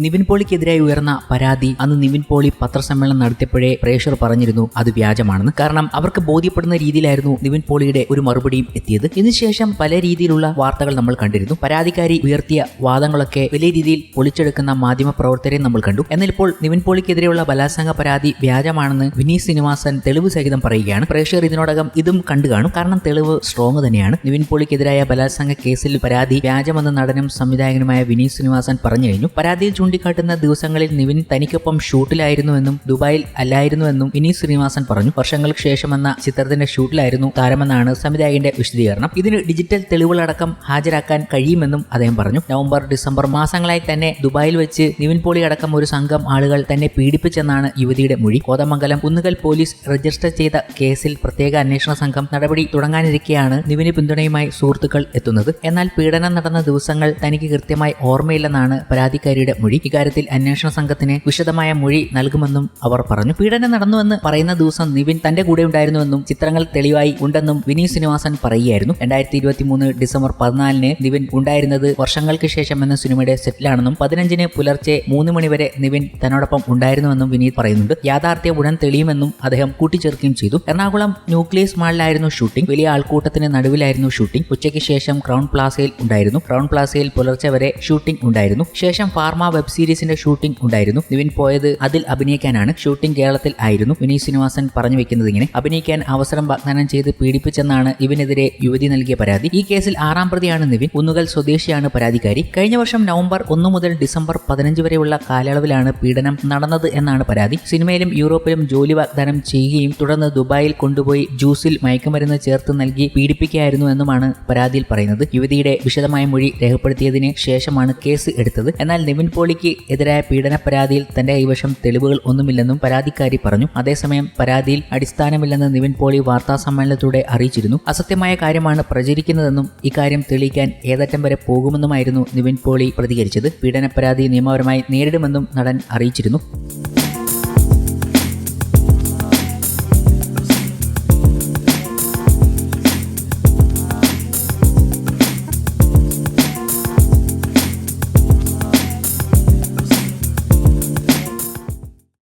നിവിൻ പോളിക്കെതിരായി ഉയർന്ന പരാതി അന്ന് നിവിൻ പോളി പത്രസമ്മേളനം നടത്തിയപ്പോഴേ പ്രേക്ഷർ പറഞ്ഞിരുന്നു അത് വ്യാജമാണെന്ന്. കാരണം അവർക്ക് ബോധ്യപ്പെടുന്ന രീതിയിലായിരുന്നു നിവിൻ പോളിയുടെ ഒരു മറുപടിയും എത്തിയത്. ഇതിനുശേഷം പല രീതിയിലുള്ള വാർത്തകൾ നമ്മൾ കണ്ടിരുന്നു. പരാതിക്കാരി ഉയർത്തിയ വാദങ്ങളൊക്കെ വലിയ രീതിയിൽ പൊളിച്ചെടുക്കുന്ന മാധ്യമ പ്രവർത്തകരെ നമ്മൾ കണ്ടു. എന്നാൽ ഇപ്പോൾ നിവിൻ പോളിക്കെതിരെയുള്ള ബലാത്സംഗ പരാതി വ്യാജമാണെന്ന് വിനീത് ശ്രീനിവാസൻ തെളിവ് സഹിതം പറയുകയാണ്. പ്രേക്ഷകർ ഇതിനോടകം ഇതും കണ്ടു കാണും. കാരണം തെളിവ് സ്ട്രോങ് തന്നെയാണ്. നിവിൻ പോളിക്കെതിരായ ബലാത്സംഗ കേസിൽ പരാതി വ്യാജമെന്ന നടനും സംവിധായകനുമായ വിനീത് ശ്രീനിവാസൻ പറഞ്ഞു കഴിഞ്ഞു. പരാതിയിൽ ചൂണ്ടിക്കാട്ടുന്ന ദിവസങ്ങളിൽ നിവിൻ തനിക്കൊപ്പം ഷൂട്ടിലായിരുന്നുവെന്നും ദുബായിൽ അല്ലായിരുന്നുവെന്നും വിനീത് ശ്രീനിവാസൻ പറഞ്ഞു. വർഷങ്ങൾക്ക് ശേഷം എന്ന ചിത്രത്തിന്റെ ഷൂട്ടിലായിരുന്നു താരമെന്നാണ് സംവിധായകന്റെ വിശദീകരണം. ഇതിന് ഡിജിറ്റൽ തെളിവുകളടക്കം ഹാജരാക്കാൻ കഴിയുമെന്നും അദ്ദേഹം പറഞ്ഞു. നവംബർ ഡിസംബർ മാസങ്ങളായി തന്നെ ദുബായിൽ വെച്ച് നിവിൻ പോളി അടക്കം ഒരു സംഘം ആളുകൾ തന്നെ പീഡിപ്പിച്ചെന്നാണ് യുവതിയുടെ മൊഴി. കോതമംഗലം കുന്നുകൽ പോലീസ് രജിസ്റ്റർ ചെയ്ത കേസിൽ പ്രത്യേക അന്വേഷണ സംഘം നടപടി തുടങ്ങാനിരിക്കെയാണ് നിവിന് പിന്തുണയുമായി സുഹൃത്തുക്കൾ എത്തുന്നത്. എന്നാൽ പീഡനം നടന്ന ദിവസങ്ങൾ തനിക്ക് കൃത്യമായി ഓർമ്മയില്ലെന്നാണ് പരാതിക്കാരിയുടെ മൊഴി. ഇക്കാര്യത്തിൽ അന്വേഷണ സംഘത്തിന് വിശദമായ മൊഴി നൽകുമെന്നും അവർ പറഞ്ഞു. പീഡനം നടന്നുവെന്ന് പറയുന്ന ദിവസം നിവിൻ തന്റെ കൂടെ ഉണ്ടായിരുന്നുവെന്നും ചിത്രങ്ങൾ തെളിവായി ഉണ്ടെന്നും വിനീത് ശ്രീനിവാസൻ പറയുകയായിരുന്നു. രണ്ടായിരത്തി ഇരുപത്തി മൂന്ന് ഡിസംബർ പതിനാലിന് നിവിൻ ഉണ്ടായിരുന്നത് വർഷങ്ങൾക്ക് ശേഷം എന്ന സിനിമയുടെ സെറ്റിലാണെന്നും പതിനഞ്ചിന് പുലർച്ചെ മൂന്ന് മണിവരെ നിവിൻ തന്നോടൊപ്പം ഉണ്ടായിരുന്നുവെന്നും വിനീത് പറയുന്നുണ്ട്. യാഥാർത്ഥ്യ ഉടൻ തെളിയുമെന്നും അദ്ദേഹം കൂട്ടിച്ചേർക്കുകയും ചെയ്തു. എറണാകുളം ന്യൂക്ലിയസ് മാളിലായിരുന്നു ഷൂട്ടിംഗ്. വലിയ ആൾക്കൂട്ടത്തിന് നടുവിലായിരുന്നു ഷൂട്ടിംഗ്. ഉച്ചയ്ക്ക് ശേഷം ക്രൗൺ പ്ലാസയിൽ ഉണ്ടായിരുന്നു. ക്രൗൺ പ്ലാസയിൽ പുലർച്ചെ വരെ ഷൂട്ടിംഗ് ഉണ്ടായിരുന്നു. ശേഷം ഫാർമ വെബ് സീരീസിന്റെ ഷൂട്ടിംഗ് ഉണ്ടായിരുന്നു. നിവിൻ പോയത് അതിൽ അഭിനയിക്കാനാണ്. ഷൂട്ടിംഗ് കേരളത്തിൽ ആയിരുന്നു. വിനീത് ശ്രീനിവാസൻ പറഞ്ഞു വെക്കുന്നത് ഇങ്ങനെ അഭിനയിക്കാൻ അവസരം വാഗ്ദാനം ചെയ്ത് പീഡിപ്പിച്ചെന്നാണ് ഇവനെതിരെ യുവതി നൽകിയ പരാതി. ഈ കേസിൽ ആറാം പ്രതിയാണ് നിവിൻ. ഒന്നുകൽ സ്വദേശിയാണ് പരാതിക്കാരി. കഴിഞ്ഞ വർഷം നവംബർ ഒന്ന് മുതൽ ഡിസംബർ പതിനഞ്ച് വരെയുള്ള കാലയളവിലാണ് പീഡനം നടന്നത് എന്നാണ് പരാതി. സിനിമയിലും യൂറോപ്പിലും ജോലി വാഗ്ദാനം ചെയ്യുകയും തുടർന്ന് ദുബായിൽ കൊണ്ടുപോയി ജ്യൂസിൽ മയക്കുമരുന്ന് ചേർത്ത് നൽകി പീഡിപ്പിക്കുകയായിരുന്നു എന്നുമാണ് പരാതിയിൽ പറയുന്നത്. യുവതിയുടെ വിശദമായ മൊഴി രേഖപ്പെടുത്തിയതിന് ശേഷമാണ് കേസ് എടുത്തത്. എന്നാൽ നിവിൻ പോളിക്ക് എതിരായ പീഡന പരാതിയിൽ തന്റെ കൈവശം തെളിവുകൾ ഒന്നുമില്ലെന്നും പരാതിക്കാരി പറഞ്ഞു. അതേസമയം പരാതിയിൽ അടിസ്ഥാനമില്ലെന്ന് നിവിൻ പോളി വാർത്താ സമ്മേളനത്തിലൂടെ അറിയിച്ചിരുന്നു. അസത്യമായ കാര്യമാണ് പ്രചരിക്കുന്നതെന്നും ഇക്കാര്യം തെളിയിക്കാൻ ഏതറ്റം വരെ പോകുമെന്നുമായിരുന്നു നിവിൻ പോളി പ്രതികരിച്ചത്. പീഡന പരാതി നിയമപരമായി നേരിടുമെന്നും നടൻ അറിയിച്ചിരുന്നു.